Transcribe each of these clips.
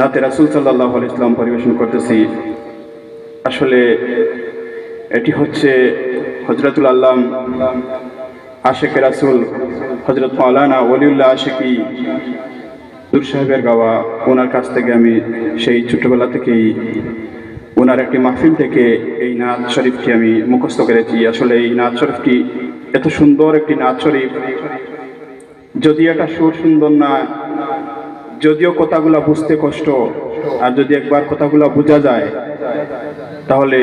নাতে রাসুল সাল্লাহ ইসলাম পরিবেশন করতেছি। আসলে এটি হচ্ছে হজরতুল আল্লাম আশেখ রাসুল হজরত মাওলানা ওলিউল্লাহ আশেকি দূর সাহেবের গাওয়া ওনার কাছ থেকে আমি সেই ছোটবেলা থেকেই ওনার একটি মাহফিল থেকে এই নাচ শরীফটি আমি মুখস্থ করেছি। আসলে এই নাচ শরীফটি এত সুন্দর একটি নাচ শরীফ, যদি এটা সুর সুন্দর না যদিও কথাগুলা বুঝতে কষ্ট, আর যদি একবার কথাগুলা বোঝা যায়, তাহলে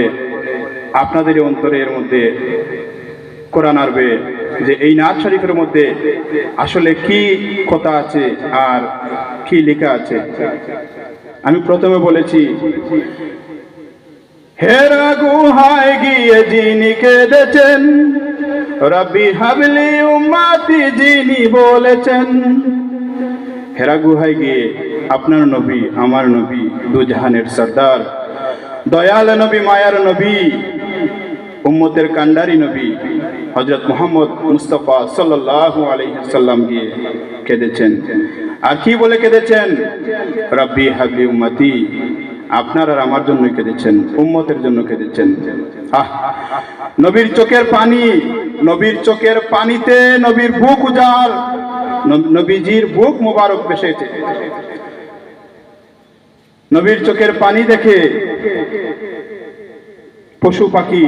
আপনাদের অন্তরের মধ্যে কোরআন আরবে যে এই নাচ শরীফের মধ্যে আসলে কি কথা আছে আর কি লেখা আছে। আমি প্রথমে বলেছি হেরা গুহায় গিয়ে যিনি কেঁদেছেন রবি হাবলি উম্মাতি যিনি বলেছেন হেরা গুহায় গিয়ে আপনার নবী, আমার নবী দুজাহানের সর্দার, দয়াল নবী, মায়ার নবী, উম্মতের কান্ডারি নবী হজরত মোহাম্মদ মুস্তফা সাল্লাল্লাহু আলাইহি সাল্লাম গিয়ে কেঁদেছেন। আর কি বলে কেঁদেছেন? রব্বি হাবলি উম্মতি, আপনার আর আমার জন্য কেঁদেছেন, উম্মতের জন্য কেঁদেছেন। আহ, নবীর চোখের পানি, নবীর চোখের পানিতে নবীর বুক উজাড়। নবীজির বুক মোবারক বেসেছে। নবীর চোখের পানি দেখে পশু পাখি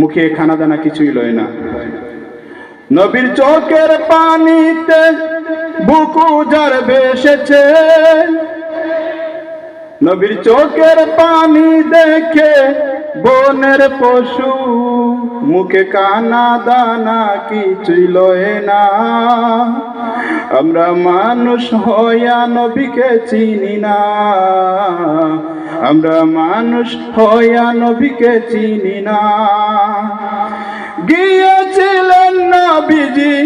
মুখে খানা দানা কিছুই লয় না। নবীর চোখের পানিতে বুকু যার বেসেছে। নবীর চোখের পানি দেখে বনের পশু মুখে কানা দানা কিছুই লয় না। আমরা মানুষ হইয়া নবীকে চিনি না। আমরা মানুষ হইয়া নবীকে চিনি না। গিয়েছিলেন নবীজি,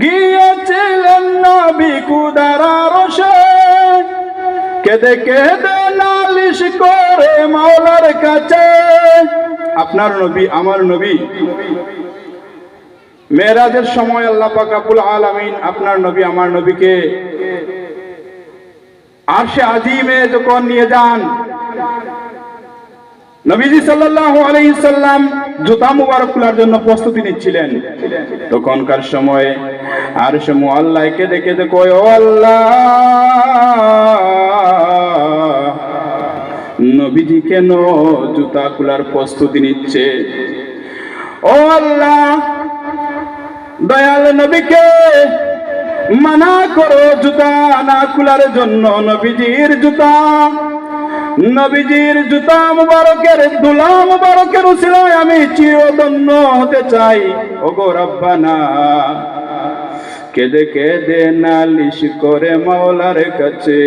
গিয়েছিলেন নবী কুদারা রসে কেঁদে কেঁদে নালিশ করে মাওলার কাছে। আপনার নবী, আমার নবী। মেয়েরাজের সময় আল্লাহ পাক আব্বুল আলামিন আপনার নবী, আমার নবীকে আরশে আজিমে যখন নিয়ে যান, নবীজি সাল্লাম জুতা মুবারক খোলার জন্য প্রস্তুতি নিচ্ছিলেন। তখনকার সময়ে আর সে মুআল্লাহকে দেখে দেখো আল্লাহ! নবীজি কেন জুতা খোলার প্রস্তুতি নিচ্ছে। ও আল্লাহ, দয়াল নবীকে মানা করো জুতা না খোলার জন্য। নবীজির জুতা নবীজির জুতা মুবারকের দুলা মুবারকের উসিলায় আমি চিরদন্য হতে চাই। ওগো রব্বানা। কেঁদে কেঁদে নালিশ করে মাওলার কাছে,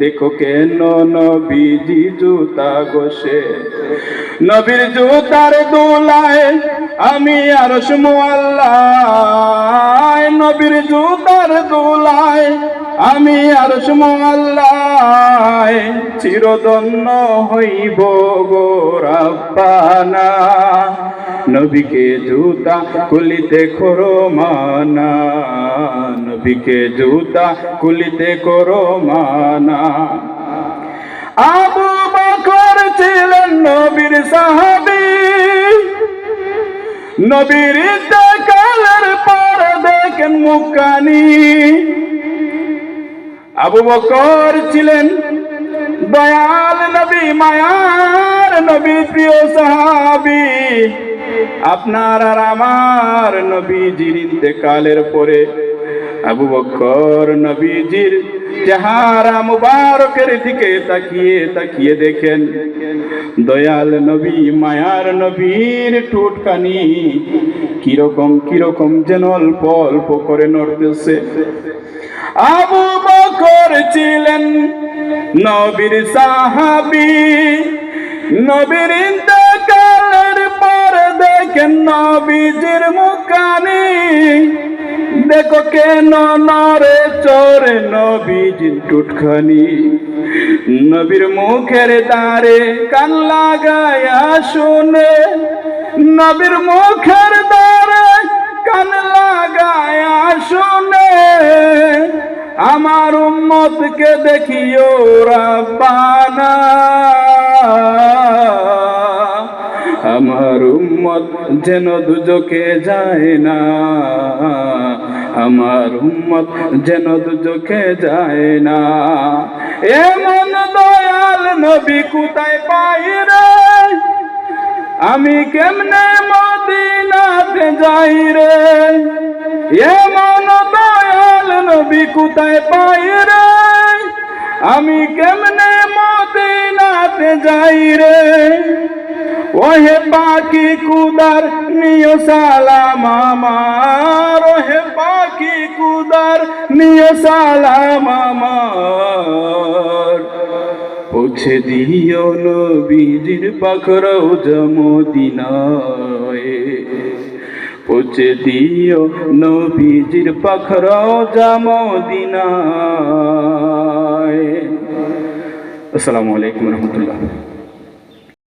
দেখো কেন নবীজি জুতা গোসে নবীর জুতার দোলায় আমি আর আল্লাহ নবীর জুতার দোলায় আমি আর আল্লাহ চিরদন্য হইব গো রাব্বানা। নবীকে জুতা কুলিতে করো মানা, নবীকে জুতা কুলিতে করো মানা। আবু বকর ছিলেন নবীর সাহাবী। নবীর ইন্তেকালের পর দেখেন মুকানি আবু বকর ছিলেন দয়াল নবী, মায়ার নবী, প্রিয় সাহাবী। আপনার আর আমার নবীজির ইন্তেকালের পরে আবু বকর নবীজির চেহারা মুবারকের দিকে তাকিয়ে তাকিয়ে দেখেন। দয়াল নবী, মায়ার নবীর টুটকানি কীরকম কীরকম যেন অল্প অল্প করে নড়তেছে। আবু বকর ছিলেন নবীর সাহাবী, নবীর পর দেখেন নবীজির মুখানি দেখো কেন নরে চরে নবীজির টুটখানি। নবীর মুখের দ্বারে কান লাগায়া শুনে, নবীর মুখের দ্বারে কান লাগায়া শুনে, আমার উম্মতকে দেখিও রাব্বানা। আমার উম্মত যেন দুজকে যায় না। আমার উম্মত যেন দুজকে যায় না। এমন দয়াল নবী কোথায় পাই রে? আমি কেমনে মদিনাতে যাই রে? এমন দয়াল নবী কোথায় পাই রে? আমি কেমনে মদিনাতে যাই রে? ওহে পাখি কুদার নিয় সালাম আমার। ওহে পাখি কুদার নিয় সালাম আমার। পৌঁছে দিও নবীজির পাখরাও জমদিনায় পৌঁছে দিও নবীজির পাখরাও জমদিনায় আসসালামু আলাইকুম রহমতুল্লাহ।